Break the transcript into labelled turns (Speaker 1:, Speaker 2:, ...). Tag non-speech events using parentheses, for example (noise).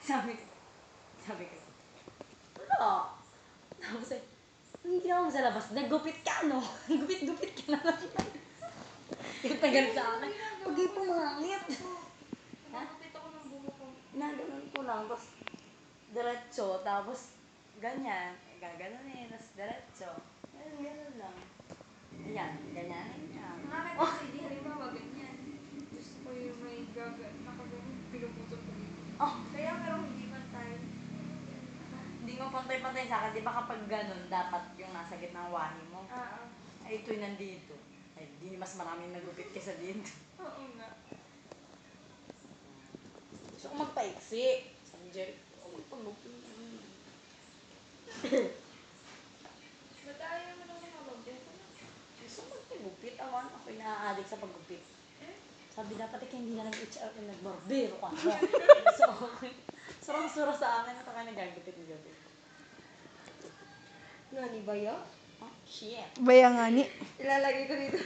Speaker 1: Sabi ko, sabi ko, wala. Tapos eh, hindi ako sa labas. Naggupit ka, no? (laughs) Gupit-gupit ka na lang. Yung tagal sa akin. Huwag yung pumangit. (laughs)
Speaker 2: Nakakapit ako ng buho ko.
Speaker 1: Naganon ko lang. Tapos, diretso. Tapos, ganyan. Gaganunin. Tapos, diretso. Ganun, ganun lang. Ayan, ganyanin niya.
Speaker 2: Nakakit
Speaker 1: Oh,
Speaker 2: kasi di halimbawa ganyan. Gusto ko yung may gaga, nakaganon, pinuputol ko dito.
Speaker 1: oh. Mo pantay-pantay sa akin. Di ba kapag ganun, dapat yung nasa gitna ng wahi mo?
Speaker 2: Ah, ah.
Speaker 1: Ay, ito'y nandito. Ay, di mas maraming nagupit kesa dito.
Speaker 2: Oo nga.
Speaker 1: Gusto ko magpaiksi. Sabi Jerry, oh, magpagupit.
Speaker 2: Ba't ayaw naman ako nakabagyan ko na?
Speaker 1: Gusto ko magpagupit. Awan, ako'y naaadik sa paggupit.
Speaker 2: Eh?
Speaker 1: Sabi dapat ikaw hindi na nag-HR kung nagbarbero ka na. so, (laughs) okay. Surang-sura sa akin at ako nagagupit ng gabi.
Speaker 2: Nani ba yun?
Speaker 1: Oh, shit.
Speaker 3: Bayangani.
Speaker 2: Ilalagay ko dito.